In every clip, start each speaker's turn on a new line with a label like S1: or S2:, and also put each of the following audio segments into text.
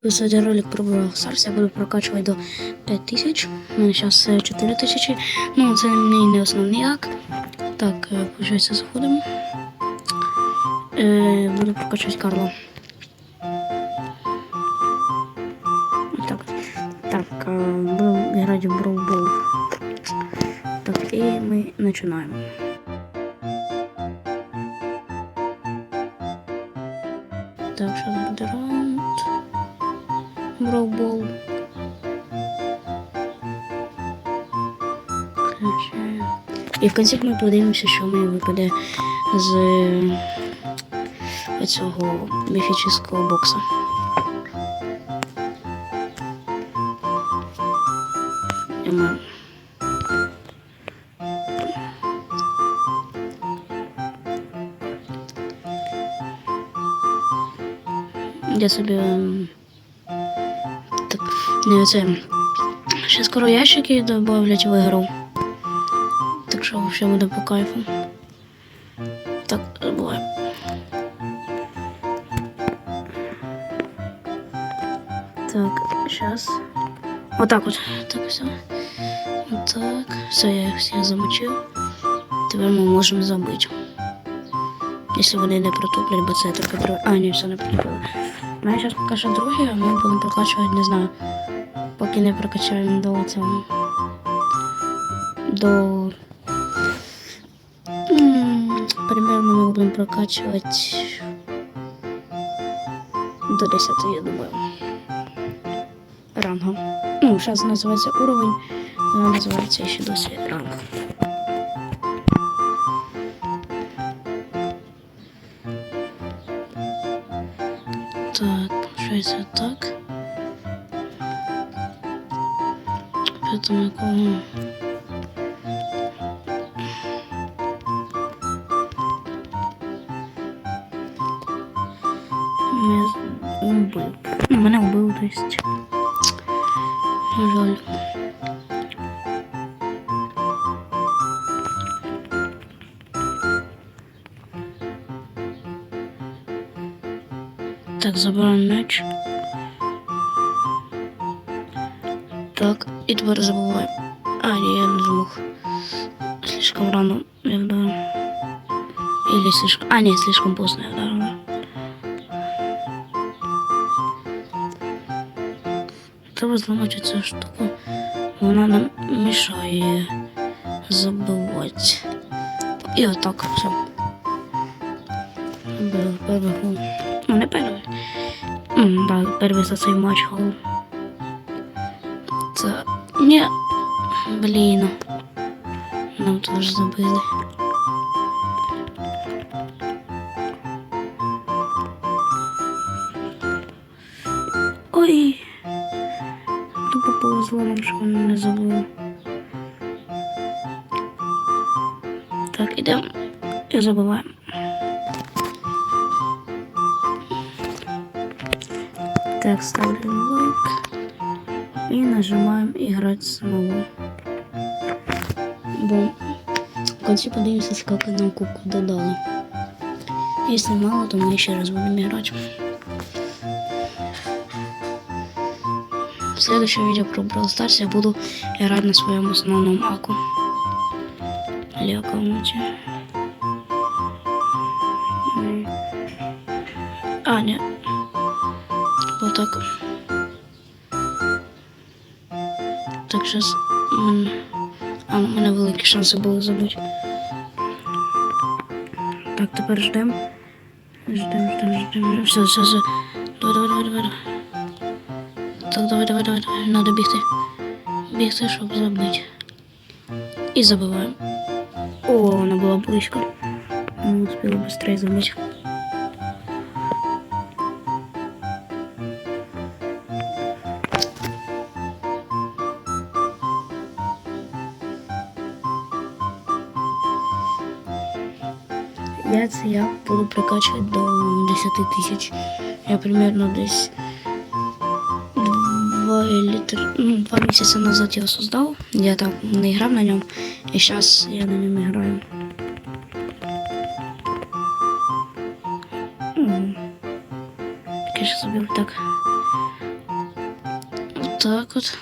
S1: Высадил ролик про Brawl Stars, я буду прокачувати до 5000. У мене зараз 4000. Ну, це мій не основний ак. Так, е, получається, заходимо. Е, буду прокачувати Карла. Так, так, е, будемо грати в Brawl. Так, і ми починаємо. І в кінці ми подивимося, що мені випаде з е, цього міфічного бокса. Я собі ем, так, не це. Ще скоро ящики добавлять в ігру. Що буде по кайфу. Так, забувай. Так. Вот так вот. Так, все. Вот так. Все, я їх всіх замочив. Тепер ми можемо забити. Якщо вони не протуплять, бо це тільки друге. А, ні, все не протупили. Ну, я зараз покажу друге, а ми будемо прокачувати, не знаю. Поки не прокачаємо до цього. До. Примерно ми будемо прокачувати до 10, я думаю. Ранга. Ну, зараз називається уровень, вона називається ще досі ранг. Так, получается так. Поэтому якого... Мене мене вбив, то есть. На жаль. Так, забираємо м'яч. Так, і тепер забуваємо. А, ні, я не змог. Слишком рано я вдарив. Или слишком... А, нет, слишком поздно я вдарил. Треба зламати цю штуку. Вона нам мішає забивати. І отак все. Был перший гол. Не перший. Да, за цей матч гол. Це... Ні. Блін. Нам теж забили. Так, ідемо і забиваємо. Так, ставлю лайк. І нажимаємо іграти знову. Бо в кінці подивимося, скільки нам кубку додали. Якщо мало, то ми ще раз будемо грати. В следующем видео про Brawl Stars я буду играть на своем основном аку. Или аккаунте. М. А, нет. Вот так. Сейчас... А, у мене великі шанси були забути. Так, тепер ждем. Ждем, ждем, ждем. Все, все, все. Давай, давай, давай, давай. Так, давай, давай, давай, давай. Надо бігти. Бігти, щоб забити. І забиваємо. О, вона була близько. Не успіла швидше забити. Я це я буду прокачувати до 10 тисяч. Я примерно десь два літр, ну, два місяці назад його создав. Я так не грав на ньому. І зараз я на ньому граю. Ну, Таке ж собі так Отак от.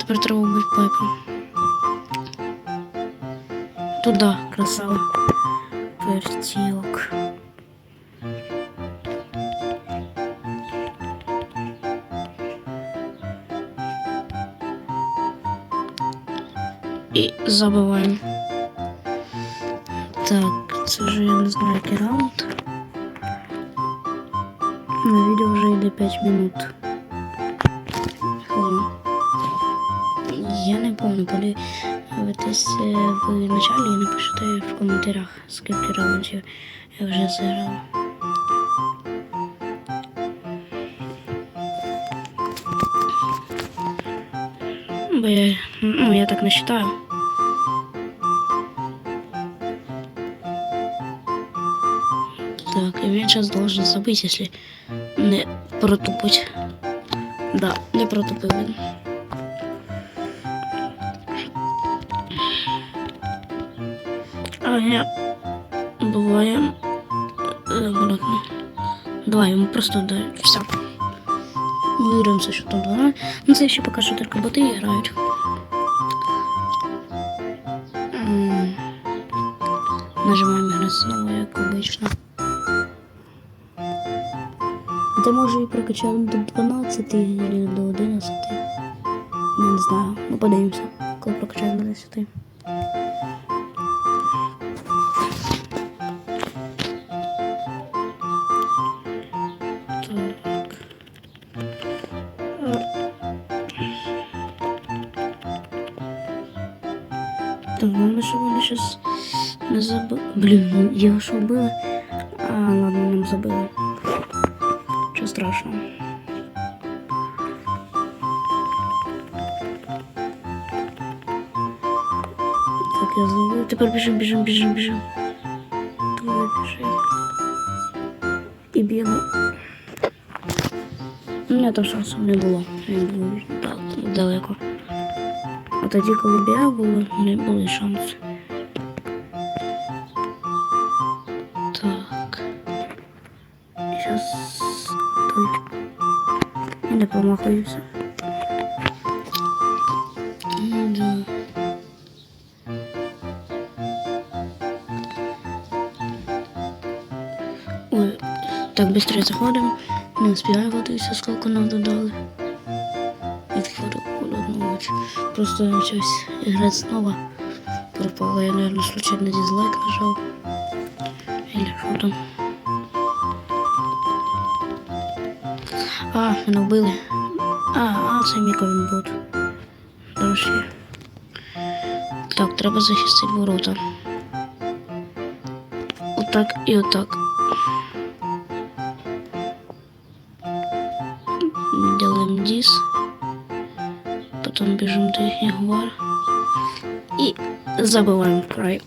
S1: Тепер треба бути пайпом. Туда, красава. Вертілок. І забиваємо. Так, це вже я не знаю, раунд. На відео вже йде 5 минут. Я не помню, подивитесь в началі і напишите в коментарях, скільки раундів я вже зіграв. Бо я, ну, я так не считаю. Сейчас должен забыть, если не протупить. Да, не протупив він. А я буває. Обратно. Давай, йому просто дай. Все. Ми виримося, що там два. Ну це ще поки що тільки боти грають. Нажимаємо грати знову, як. Це може і прокачаємо до 12 або до 11. Я не знаю. Ну подивимося, коли прокачаємо до 10. Так. Так, главное, чтобы они сейчас не забыли. Блин, я что было? А, ладно, нам забыли. Ничего страшного. Так, я забыл. Теперь бежим, бежим, бежим, бежим. Давай, бежим. І бігу. У мене там шансу не було. Він був так далеко. А тоді, коли бігав, було, не були шанси. Помахаюся. Ой, так быстро заходим. Не успеваю водиться, сколько нам додали. Відходу одну ночь. Просто началась играть снова. Пропала. Я, наверное, случайно дизлайк нажал. Или что там. А, мене вбили. А, а, це Міко він бот. Дальше. Так, треба захистити ворота. Отак і отак. Делаем дис. Потом бежим до их вар. И забываем край.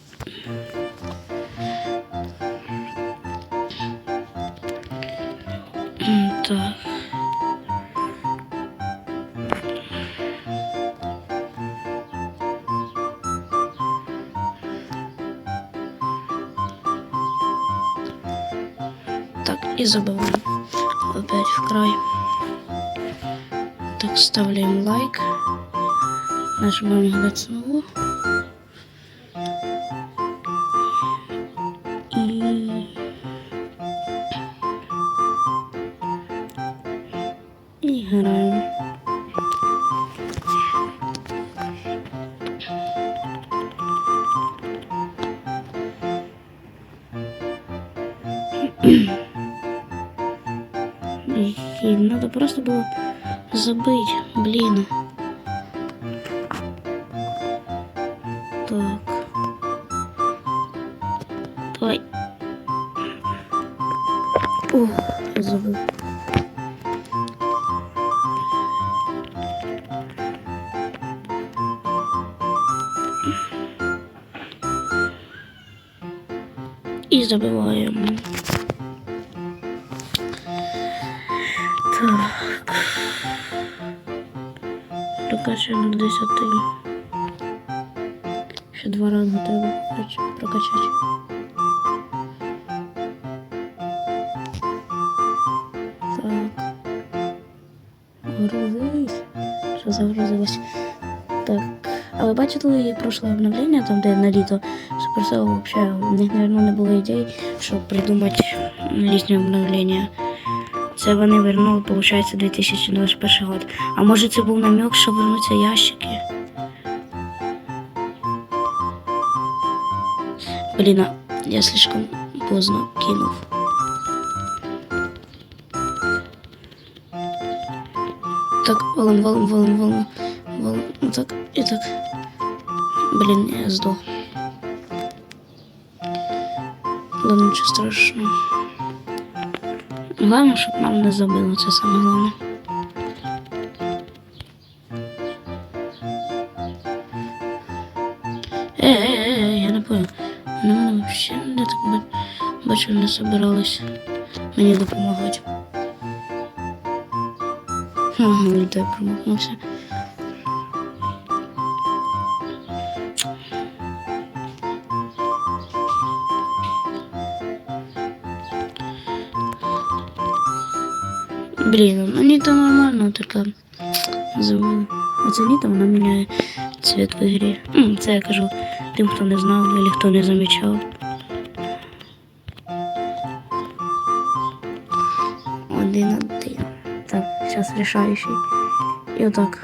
S1: Так, и забываем. Опять в край. Так, ставляем лайк. Нажимаем играть Так. Давай. О, забыл. И забываем. Так. Прокачаємо до 10. Так. Що загрузилось. Так. А ви бачили прошле обновлення, там, де на літо Supercell взагалі, в них, мабуть, не було ідей, щоб придумати літнє обновлення. Це вони вернули, виходить, 2021 год. А може це був намек, що вернуться ящики? Блін, я слишком поздно кинув. Валом, валом, валом. Ну так, і так. Блін, я здох. Ладно, нічого страшного. Главное, щоб нам не забило, це саме головне. Е, е, е, я не понял. Мене взагалі не так ба- бачу, не собирались мені допомагати. Ага, літай промахнувся. Блин, ну не то нормально, только забыл. Оце літо вона міняє цвіт в ігрі. Це я кажу тим, хто не знав або хто не замічав. решающий. И вот так.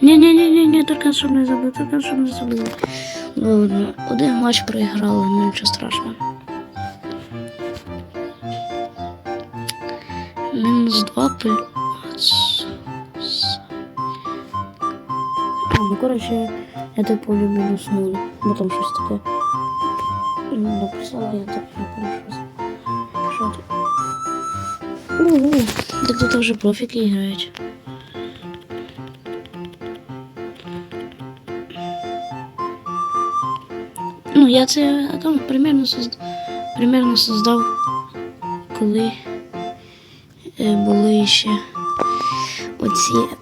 S1: Не-не-не-не-не, только що не забув, только що не забув. Ладно, один матч проіграли, ну нічого страшного. Мінус два плюс. А, ну короче, это типу, поле минус ноль. Ну там щось таке. Написала я так, не помню. Ого, так тут вже профіки грають. Ну, я це там примерно создав, примерно создав, коли е, були ще оці,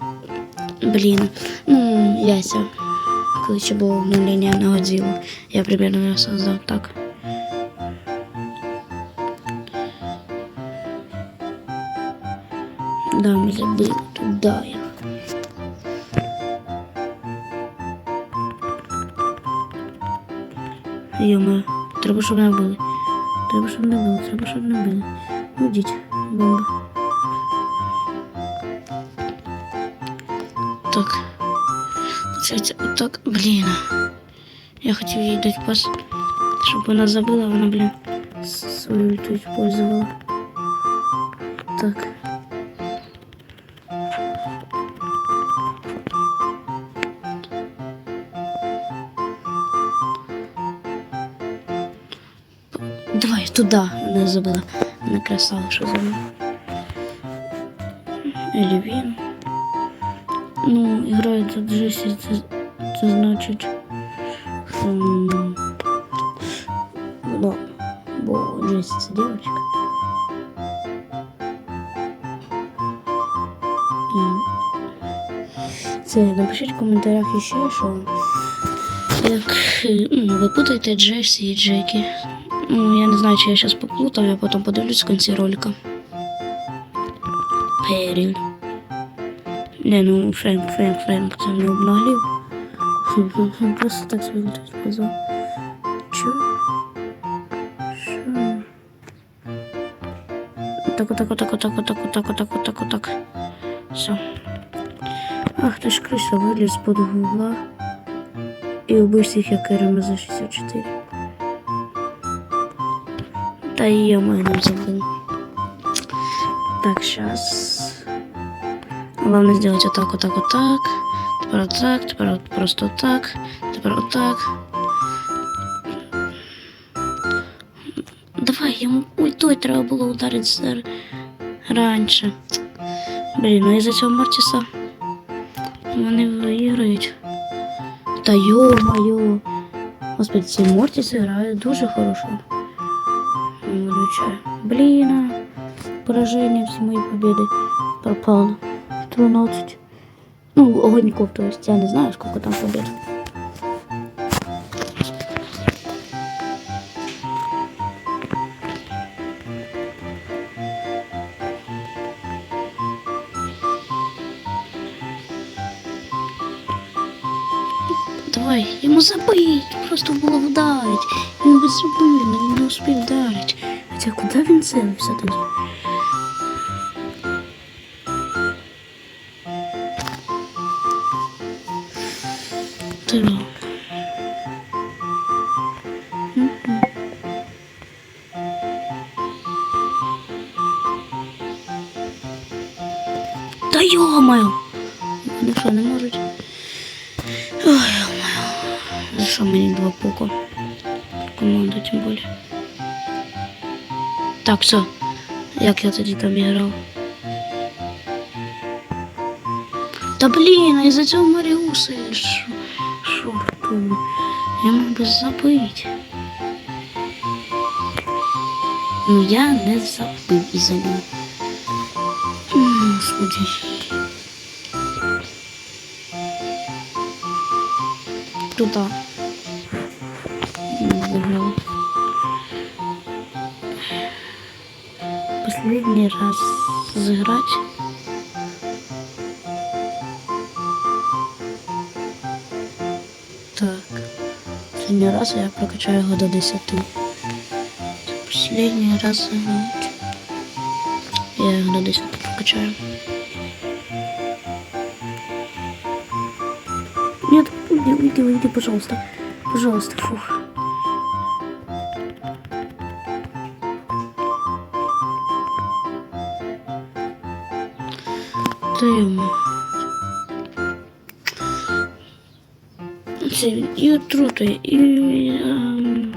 S1: блін, ну, яйця. Коли ще було обновлення на Годзілу. Я примерно создав так. Забили туди. Йома, треба, щоб не били. Треба, щоб не били, треба, щоб не били. Ну, йдіть, бомба. Так. Получається, отак, блін. Я хотів їй дати пас, щоб вона забила, вона, блін, свою ульту использовала. Так. туди не забула. на красава, що забула. Ну, грає тут Джесси це, це значить. М да, бо Джесі це дівчинка. Це напишіть в коментарях іще, що як ну, ви путаєте Джесі і Джекі. Ну, я не знаю, чи я зараз поплутав, я потім подивлюсь в кінці ролика. Періль. Не, ну Френк, Френк, Френк, це не обнаглів. Просто так тут сказав. Чо? Що? Так, отак, отак, отак, отак, отак, отак, отак, отак. Все. Ах, ти ж криса виліз з-под гугла і убив всіх як РМЗ 64. Я мене забыл. Так, сейчас. Главное сделать вот так, вот так, вот так. Теперь вот так, теперь вот просто вот так. Теперь вот так. Давай, йому ультой треба було ударити раніше. Блін, ну із-за цього Мортіса вони виграють. Та йо-моє. Господи, ці Мортіси грають дуже хорошо короче. Блин, поражение все мои победы пропало. 13. Ну, огоньков, то есть я не знаю, сколько там побед. Давай, ему забыть, просто було вдарить. ему би забив, але не успів вдарить. Хоча куди він цілився тоді? Так. Мгм. Та йо-моє! Ну що, не можуть? Ой, йо-моє. За що мені два пука? Команда тим більше. Так, все. Як я тоді там грав? Та блін, а із-за цього Маріуса що? Що робив? Я мог би забити. Ну я не забив із-за нього. Господи. Туда. Не Последний раз сыграть. Так. Последний раз я прокачаю его до 10. Последний раз сыграть. Я его до 10 прокачаю. Нет, уйди, уйди, уйди, пожалуйста. Пожалуйста, фух. Даємо. Це і отрути, і... ем,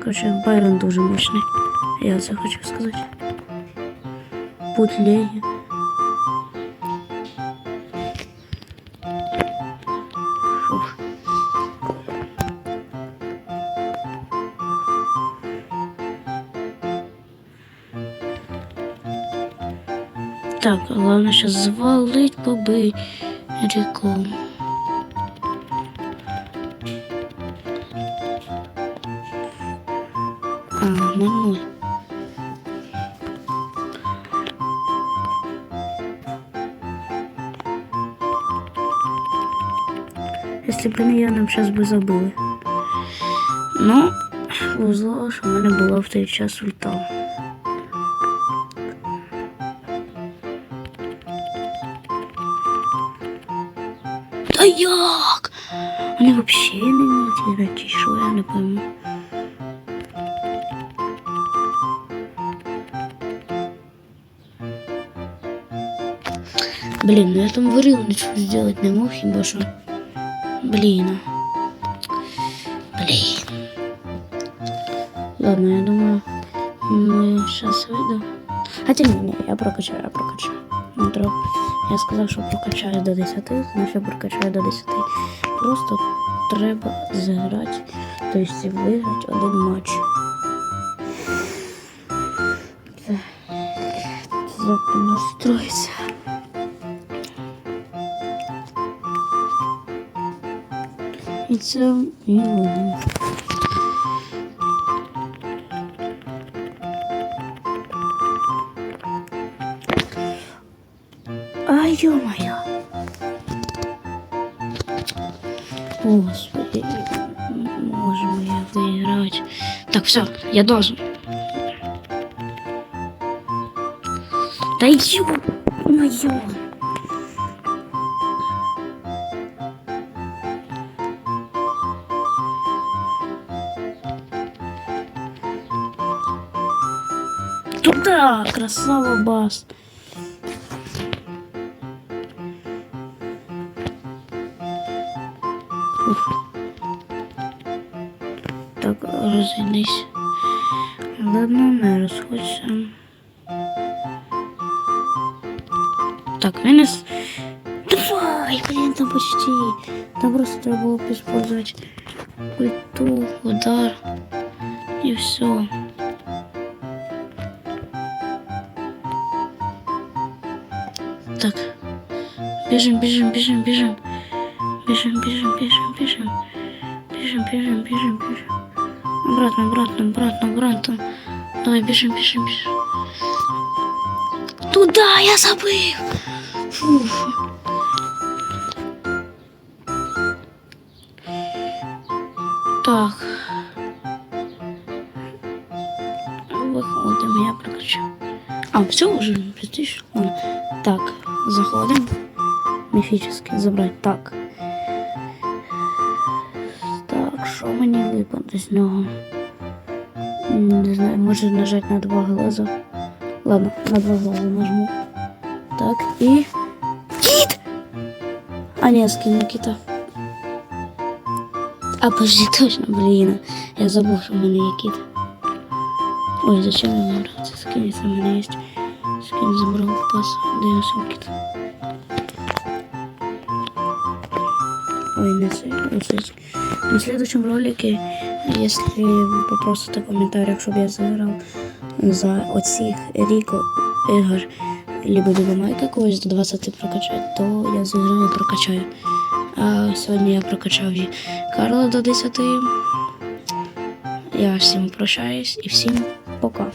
S1: Короче, Байрон дуже мощний. Я це хочу сказати. Путь Так, главное сейчас завалить побыть реку. А, нормально. Если бы не я, нам сейчас бы забыли. Ну, повезло, що в мене була в той час ульта. Як? Вони взагалі не вміють грати, чи я не пойму. Блин, ну я там варил, ничего сделать не мог, хіба що. Блин. Блин. Ладно, я думаю, мы сейчас выйду. Хотя не, не, я прокачаю, я прокачаю. Ну. Я сказав, що прокачаю до 10, значить прокачаю до 10. Просто треба зіграти, тобто виграти один матч. Це, настроїться. І це і ё-моё. Господи, можем я выиграть. Так, все, я должен. Да ё-моё. Туда, красава бас. Так, розійдись. Ладно, не розходься. Так, винес. Давай, блин, там почти. Там просто треба було использовать культу, удар. И все. Так. Бежим, бежим, бежим, бежим. Бежим, бежим, бежим, бежим. Бежим, бежим. Обратно, обратно, обратно, обратно. Давай, бежим, бежим, бежим. Туда я забыл. Фуф. Так. Виходимо, я прокачав. А, все, престиж. Ладно. Так, заходимо. Міфічний забрати. Так. Так, випаде з нього? Не знаю, може нажати на два глаза. Ладно, на два глаза нажму. Так, і. Кіт! А ні, скину кита. А, подожди, точно, блін. Я забув, що в мене є кіт. Ой, зачем я забрав це скин, якщо в мене є скин забрав пас, де я сам кіт. Ой, це, не це. На следующем ролике, если вы попросите в комментариях, чтобы я заиграл за оцих Ріко ігор, либо Динамайка когось до 20 прокачати, то я заіграю і прокачаю. А сьогодні я прокачав і Карла до 10. Я всім прощаюсь і всім пока.